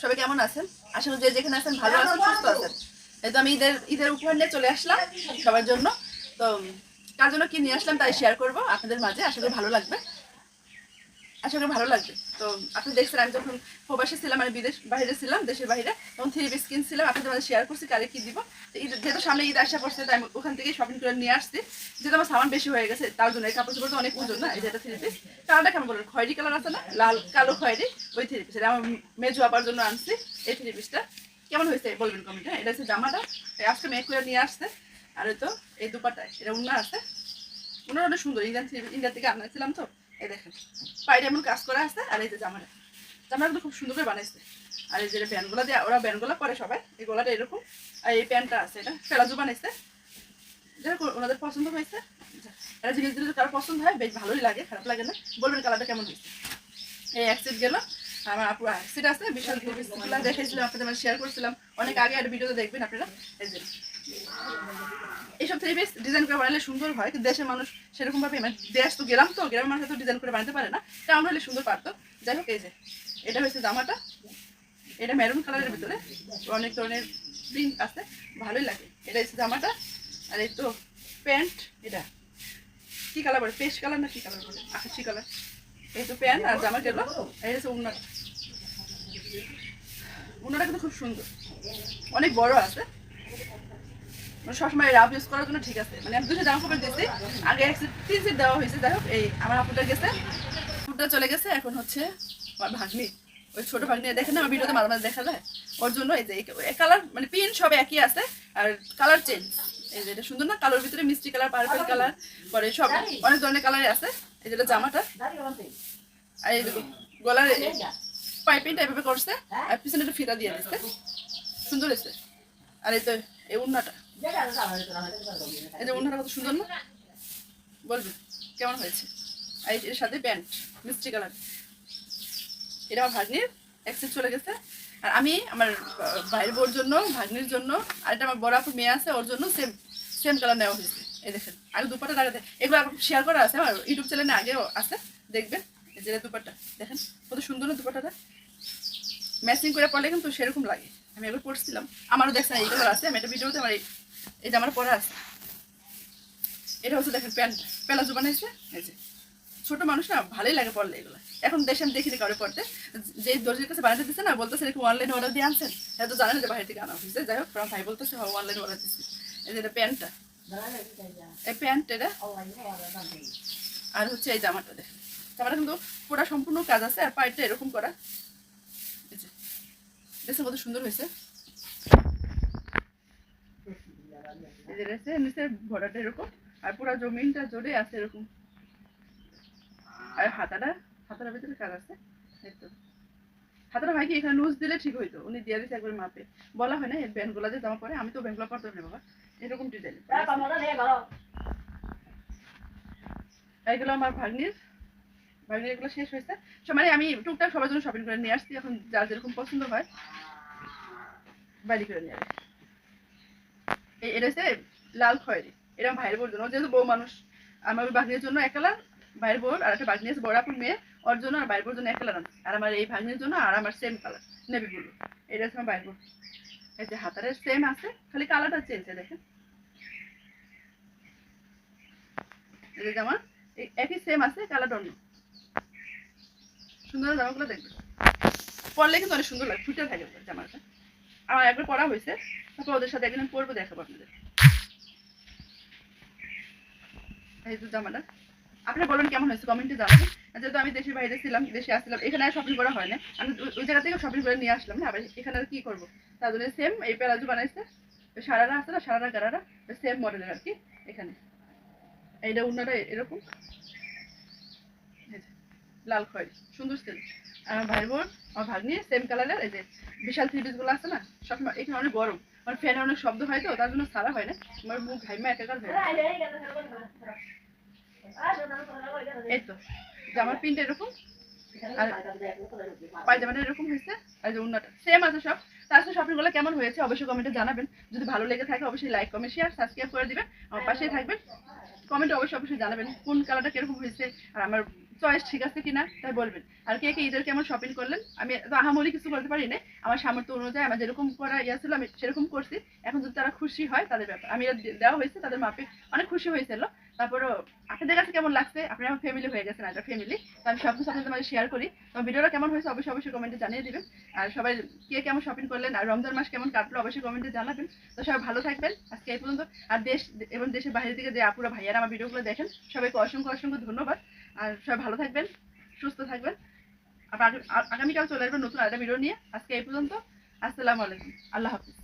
সবাই কেমন আছেন? করি যে যেখানে আছেন ভালো আছেন, সুস্থ আছেন। এই তো আমি ঈদের ঈদের উপহার নিয়ে চলে আসলাম সবার জন্য। তো, কার জন্য কি নিয়ে আসলাম তাই শেয়ার করব আপনাদের মাঝে। আসলে ভালো লাগবে। আশা করি ভালো লাগবে। তো আপনি দেখছেন, আমি যখন প্রবাসে ছিলাম মানে বিদেশ, বাইরে ছিলাম, দেশের বাইরে, তখন থ্রি পিস কিনছিলাম। আপনাদের মাঝে শেয়ার করছি কারে কি দিব। তো ঈদ, যেহেতু সামনে ঈদ আসা পড়ছে, তাই আমি ওখান থেকে শপিং করে নিয়ে আসছি। যেহেতু আমার সামান বেশি হয়ে গেছে, তার জন্য এই কাপড় চোপড় তো অনেক ওজন না, এই যেটা থ্রি পিস কালারটা কেমন বলুন? খয়েরি কালার আছে না? লাল, কালো খয়েরি, ওই থ্রি পিস এটা আমার মেজু আপার জন্য আনছি, এই থ্রি পিসটা কেমন হয়েছে বলবেন কমেন্টে এটা হচ্ছে জামাটা। আজকে মেয়ে করে নিয়ে আসছে। আর তো, এই দুপাটায়। এটা উন্না আছে। উনার অনেক সুন্দর, ইন্ডিয়ান ইন্ডিয়া থেকে আনাছিলাম তো। এই দেখেন এমন কাজ করা আর এই যে জামাটা। খুব সুন্দর করে বানাইছে। আর এই যে দিয়ে, ওরা পরে সবাই, এই এরকম, আর এই আছে এটা ফেলাজু বানাইছে। ওনাদের পছন্দ হয়েছে। এটা জিনিস দিলে কারও পছন্দ হয়, বেশ ভালোই লাগে, খারাপ লাগে না। বলবেন কালারটা কেমন হয়েছে। এই সিট গেল, আমার আপু সিট আছে, বিশালগুলা দেখাইছিলাম, আপনাদের শেয়ার করছিলাম। অনেক আগে আর ভিডিওতে দেখবেন আপনারা। এই যে এইসব থ্রি পিস ডিজাইন করে বানালে সুন্দর হয়, কিন্তু দেশের মানুষ সেরকম ভাবে মানে দেশ তো গেলাম তো, গ্রামের মানুষ তো ডিজাইন করে বানাতে পারে না তেমন হলে সুন্দর পারতো। যাই হোক, এই যে, এটা হচ্ছে জামাটা, এটা মেরুন কালারের ভিতরে, অনেক ধরনের প্রিন্ট আছে, ভালোই লাগে। এটা হচ্ছে জামাটা, আর এই তো প্যান্ট এটা। কি কালার বলে? পেস্ট কালার না কি কালার বলে? আকাশি কালার এই তো প্যান্ট আর জামা গেল এই হচ্ছে উন্নত উন্নটা কিন্তু খুব সুন্দর। অনেক বড় আছে। সবসময় রাফ ইউজ করার জন্য ঠিক আছে। মানে আমি দুটো জামা কাপড় দিয়েছি। আগে দেওয়া হয়েছে। যাই হোক, এই আমার চলে গেছে, এখন হচ্ছে ভাগ্নি। ওই ছোট ভাগ্নি, দেখেন আমার ভিডিওতে মাঝে দেখা যায়। ওর জন্য মানে সব একই আছে। আর কালার চেঞ্জ এই যে, এটা সুন্দর না? কালোর ভিতরে মিষ্টি কালার পার্পল কালার সব অনেক ধরনের কালারে আছে। এই যেটা জামাটা। আর এই গলার পাইপিংটা এভাবে করছে। আর পিছনে একটা ফিতা দিয়ে দিচ্ছে। সুন্দর হয়েছে। আর এই তো এই উন্নাটা। এই যে উন্নাটা কত সুন্দর না? বলবে, কেমন হয়েছে? আর এর সাথে প্যান্ট মিষ্টি কালার এটা ভাগ্নির অ্যাক্সেস চলে গেছে। আর আমি আমার ভাইয়ের বোর জন্য, ভাগ্নির জন্য আর এটা আমার বড় মেয়ে আছে, ওর জন্য সেম সেম কালার নেওয়া হয়েছে। এই দেখেন, আগে দুপাটা লাগাতে এগুলো শেয়ার করা আছে, আমার ইউটিউব চ্যানেলে আগেও আছে, দেখবেন। এই যে দুপাটা দেখেন, কত সুন্দর না দুপাটাটা ম্যাচিং করে পড়লে কিন্তু সেরকম লাগে। আমি একবার পড়ছিলাম। আমারও দেখছেন এই কালার আছে, আমি একটা ভিডিওতে আমার এই- যে আমার পড়া আছে। এটা হচ্ছে দেখেন প্যান্ট প্যালাজো বানাইছে, এই যে। ছোট মানুষ না, ভালোই লাগে পড়লে এগুলো। এখন দেশে আমি দেখিনি কাউরে পড়তে। যে দর্জির কাছে বানাতে দিচ্ছে না, বলতেছে নাকি অনলাইনে অর্ডার দিয়ে আনছেন। হ্যাঁ তো জানেন যে বাইরে থেকে আনা হয়েছে। যাই হোক আমার ভাই বলতেছে হ্যাঁ অনলাইনে অর্ডার দিচ্ছি এই যে এটা প্যান্টটা। এই প্যান্ট এটা। আর হচ্ছে এই জামাটা দেখেন। জামাটা কিন্তু পুরো সম্পূর্ণ কাজ আছে, আর পায়েরটা এরকম করা। দেখছেন কত সুন্দর হয়েছে? নিচের ভরাটা এরকম আর পুরো জমিনটা জোরে আছে এরকম। আর হাতাটা হাতাটার ভিতরে কাজ আছে তো। হাতাটা ভাই কি এখানে লুজ দিলে ঠিক হইতো উনি দিয়ে দিচ্ছে একবার মাপে। বলা হয় না এই ব্যান্ডগুলো যে জামা পরে আমি তো ব্যান্ডগুলো পরতে পারি না বাবা। এরকম ডিজাইন এইগুলো আমার ভাগ্নির। ভাগ্নির এগুলো শেষ হয়েছে। মানে আমি টুকটাক সবার জন্য শপিং করে নিয়ে আসছি, এখন যার যেরকম পছন্দ হয় বাড়ি করে নিয়ে আসি এই- এটা হচ্ছে লাল খয়েরি। এটা ভাইয়ের বোর জন্য যেহেতু বউ মানুষ আমার ভাগ্নির জন্য এক কালার, ভাইয়ের বোর আর একটা ভাগ্নি আছে বড় মেয়ে, ওর জন্য আর ভাইয়ের বোর জন্য এক কালার আর আমার এই ভাগ্নির জন্য আর আমার সেম কালার নেভি ব্লু এটা হচ্ছে আমার ভাইয়ের বোর এই যে হাতারের সেম আছে, খালি কালারটা চেঞ্জ দেখেন। এই যে একই সেম আছে কালারটা অন্য সুন্দর জামাগুলো দেখবেন পরলে কিন্তু অনেক সুন্দর লাগে ফুটে থাকে জামাটা। আমার একবার পরা হয়েছে, তারপর ওদের সাথে একদিন পরবো, দেখাবো আপনাদের। এই তো জামাটা। আপনারা বলুন কেমন হয়েছে কমেন্টে জানাবেন। যেহেতু আমি দেশের বাইরে ছিলাম, দেশে আসছিলাম, এখানে আর শপিং করা হয় না। আমি ওই- জায়গা থেকে শপিং করে নিয়ে আসলাম না, আবার এখানে আর কি করব? জন্য সেম এই প্যারাজু বানাইছে। সারারা আছে না, সারারা গারারা সেম মডেলের আর কি, এখানে। এইটা উন্নাটা এরকম। লাল খয়েরি সুন্দর সেল আর আমার ভাই বোন, আমার ভাগ্নি সেম কালারের এই যে বিশাল থ্রি পিসগুলো আছে না সবসময় এখানে অনেক গরম। আমার ফ্যানে অনেক শব্দ হয় তো, তার জন্য সারা হয় না। আমার মুখ ঘাইমা একাকার হয়ে। এই তো, জামার প্রিন্ট এরকম, আর পায়জামাটা এরকম হয়েছে, আর যে উন্নাটা সেম আছে সব। তাছাড়া শপিংগুলো কেমন হয়েছে অবশ্যই কমেন্টে জানাবেন। যদি ভালো লেগে থাকে অবশ্যই লাইক কমেন্ট শেয়ার সাবস্ক্রাইব করে দিবেন। আমার পাশেই থাকবেন। কমেন্টে অবশ্যই অবশ্যই জানাবেন কোন কালারটা কীরকম হয়েছে, আর আমার চয়েস ঠিক আছে কিনা, তাই বলবেন। আর কে কে ঈদের কেমন শপিং করলেন? আমি তো আহামরি কিছু করতে পারি না আমার সামর্থ্য অনুযায়ী আমার যেরকম করা ইয়া ছিল, আমি সেরকম করছি। এখন যদি তারা খুশি হয়, তাদের ব্যাপার। আমি দেওয়া হয়েছে, তাদের মাপে অনেক খুশি হয়েছিল। তারপরও আপনাদের কাছে কেমন লাগছে? আপনি আমার ফ্যামিলি হয়ে গেছেন একটা ফ্যামিলি তো আমি সব কিছু আপনাদের মাঝে শেয়ার করি। তো ভিডিওটা কেমন হয়েছে, অবশ্যই অবশ্যই কমেন্টে জানিয়ে দিবেন। আর সবাই কে কেমন শপিং করলেন, আর রমজান মাস কেমন কাটলো, অবশ্যই কমেন্টে জানাবেন। তো সবাই ভালো থাকবেন, আজকে এই পর্যন্ত। আর দেশ এবং দেশের বাইরে থেকে যে আপুরা, ভাইয়ারা আমার ভিডিওগুলো দেখেন, সবাইকে অসংখ্য অসংখ্য ধন্যবাদ। আর সবাই ভালো থাকবেন, সুস্থ থাকবেন। আবার আগামীকাল চলে আসবেন নতুন আরেকটা ভিডিও নিয়ে। আজকে এই পর্যন্ত। আসসালামু আলাইকুম। আল্লাহ হাফিজ।